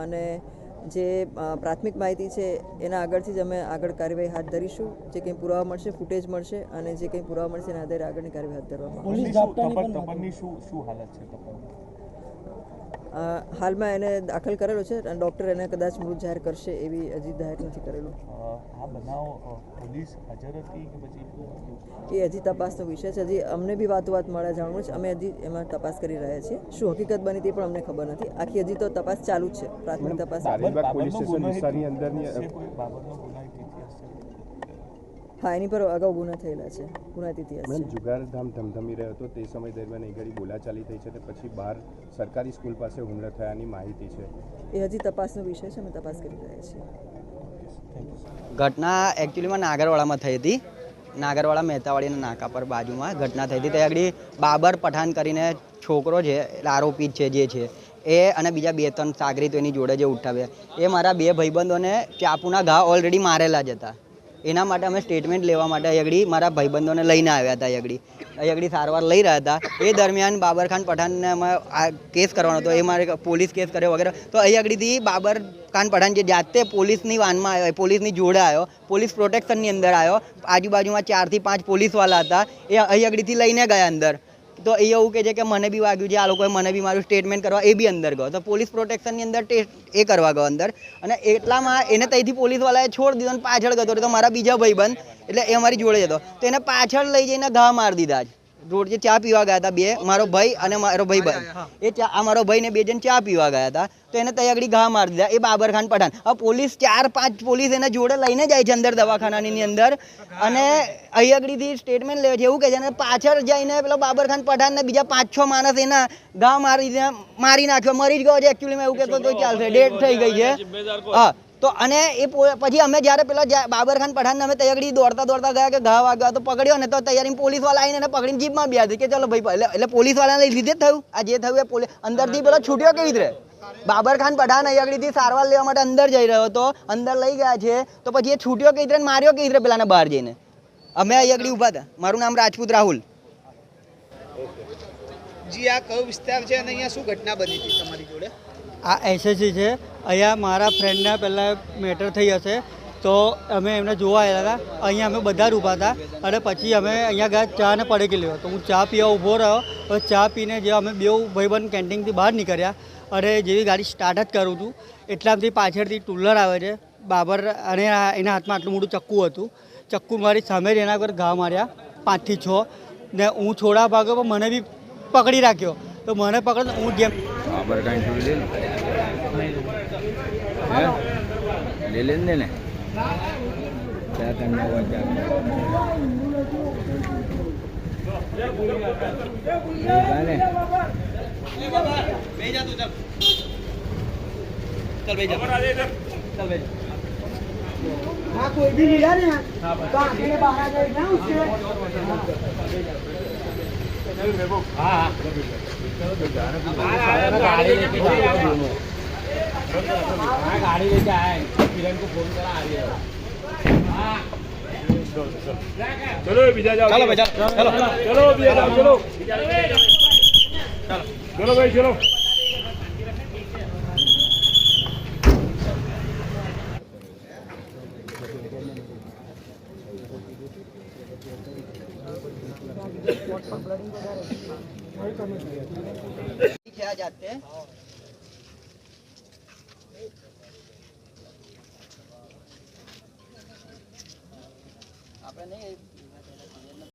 અને જે પ્રાથમિક માહિતી છે એના આગળથી જ અમે આગળ કાર્યવાહી હાથ ધરીશું. જે કંઈ પુરાવા મળશે ફૂટેજ મળશે અને જે કંઈ પુરાવા મળશે એના આધારે આગળની કાર્યવાહી હાથ ધરવામાં આવશે. શું શું હાલત છે હાલમાં એને દાખલ કરેલો છે અને ડૉક્ટર એને કદાચ મૃત જાહેર કરશે એવી હજી જાહેર નથી કરેલું. આ બનાવ પોલીસ હાજર હતી કે પછી એ હજી તપાસનો વિષય છે. હજી અમને બી વાતો વાત મળે જાણવું છે. અમે હજી એમાં તપાસ કરી રહ્યા છીએ. શું હકીકત બની તે પણ અમને ખબર નથી. આખી હજી તો તપાસ ચાલુ જ છે. પ્રાથમિક તપાસ. પોલીસ સ્ટેશન વિસ્તારની અંદરની છે કોઈ ઇતિહાસ છે? હા એની પર અગાઉ ગુના થયેલા છે ગુનાહિત ઇતિહાસ મેમ જુગારધામ ધમધમી રહ્યો હતો તે સમય દરમિયાન એ ઘડી બોલાચાલી થઈ છે તે પછી બહાર સરકારી સ્કૂલ પાસે હુમલો થયાની માહિતી છે. એ હજી તપાસનો વિષય છે અમે તપાસ કરી રહ્યા છીએ. ઘટના એકચ્યુઅલીમાં નાગરવાડામાં થઈ હતી. નાગરવાડા મહેતાવાડીના નાકા પર બાજુમાં ઘટના થઈ હતી. ત્યાં આગળ બાબર પઠાણ કરીને છોકરો છે એટલે આરોપી છે જે છે. એ અને બીજા બે ત્રણ સાગરીતો એની જોડે જે ઉઠાવ્યા. એ મારા બે ભાઈબંધોને ચાકુના ઘા ઓલરેડી મારેલા જ હતા. એના માટે અમે સ્ટેટમેન્ટ લેવા માટે અયગડી મારા ભાઈબંધોને લઈને આવ્યા હતા અયગડી અયગડી સારવાર લઈ રહ્યા હતા. એ દરમિયાન બાબરખાન પઠાનને અમે આ કેસ કરવાનો હતો. એ મારે પોલીસ કેસ કર્યો વગેરે. તો અયગડીથી બાબર ખાન પઠાણ જે જાતે પોલીસની વાનમાં આવ્યો, પોલીસની જોડે આવ્યો, પોલીસ પ્રોટેક્શનની અંદર આવ્યો. આજુબાજુમાં ચારથી પાંચ પોલીસવાળા હતા. એ અહીંયાગડીથી લઈને ગયા અંદર. તો એ એવું કહે છે કે મને બી વાગ્યું છે, આ લોકોએ મને બી મારું સ્ટેટમેન્ટ કરવા, એ બી અંદર ગયો. તો પોલીસ પ્રોટેક્શનની અંદર ટેસ્ટ એ કરવા ગયો અંદર. અને એટલામાં એને ત્યાંથી પોલીસવાળાએ છોડ દીધો અને પાછળ ગયો તો મારા બીજા ભાઈબંધ, એટલે એ અમારી જોડે જતો. તો એને પાછળ લઈ જઈને ઘા મારી દીધા જ રોડ જે ચા પીવા ગયા હતા બે મારો ભાઈ અને મારો ભાઈ ભાઈ એ ચા આ મારો ભાઈ ને બે જણ ચા પીવા ગયા હતા. તો એને ત્યાં આગળ ઘા મારી દીધા. એ બાબરખાન પઠાણ. હવે પોલીસ ચાર પાંચ પોલીસ એને જોડે લઈને જાય છે અંદર દવાખાનાની અંદર. અને અહીં આગળથી સ્ટેટમેન્ટ લે છે. એવું કહે છે અને પાછળ જઈને પેલો બાબરખાન પઠાણ ને બીજા પાંચ છ માણસ એના ઘા મારી દીધા મારી નાખ્યો. મરી જ ગયો છે. એકચ્યુઅલીમાં એવું કહેતો તો ચાલશે. ડેટ થઈ ગઈ છે. હા. તો અને એ પછી અમે જ્યારે પેલા જ્યાં બાબર ખાન પઠાણને અમે તૈયારી દોડતા દોડતા ગયા કે ઘા વાગ્યા તો પકડ્યો ને તો તૈયારી પોલીસવાળા આવીને એને પકડીને જીપમાં બી હતી કે ચલો ભાઈ, એટલે એટલે પોલીસવાળાને લીધે જ થયું. આ જે થયું એ પોલીસ અંદરથી પેલો છૂટ્યો કેવી રીતે? બાબર ખાન પઠાણ અહીં સારવાર લેવા માટે અંદર જઈ રહ્યો હતો, અંદર લઈ ગયા છે, તો પછી એ છૂટ્યો કઈ રીતે માર્યો કઈ રીતે પેલાને બહાર જઈને? અમે અહીં આગળ ઊભા હતા. મારું નામ રાજપૂત રાહુલ. જી, આ કયો વિસ્તાર છે અને અહીંયા શું ઘટના બની હતી તમારી જોડે? આ એસએસસી છે. અહીંયા મારા ફ્રેન્ડના પહેલાં મેટર થઈ હશે. તો અમે એમને જોવા આવ્યા હતા. અહીંયા અમે બધા ઊભા હતા. અને પછી અમે અહીંયા ગયા, ચા ને પડેકી લેવા તો હું ચા પીવા ઊભો રહ્યો. તો ચા પીને જે અમે બે ભાઈબંધ કેન્ટીનથી બહાર નીકળ્યા. અને જેવી ગાડી સ્ટાર્ટ જ કરું છું. એટલામાંથી પાછળથી ટુલર આવે છે. બાબર અને એના હાથમાં આટલું મોટું ચક્કુ હતું. ચક્કુ મારી સામે જ એના પર ઘા માર્યા. પાંચથી છ. ને હું છોડા ભાગો પણ મને બી પકડી રાખ્યો. તો મને પકડ હું જેમ बाबर का इंटरव्यू ले लो। ले लेने देने? क्या करना हुआ क्या? चल चल हाँ, कोई भी नहीं तो ना बाहर ચલો ભાઈ ચલો. જાતે આપણે નહીં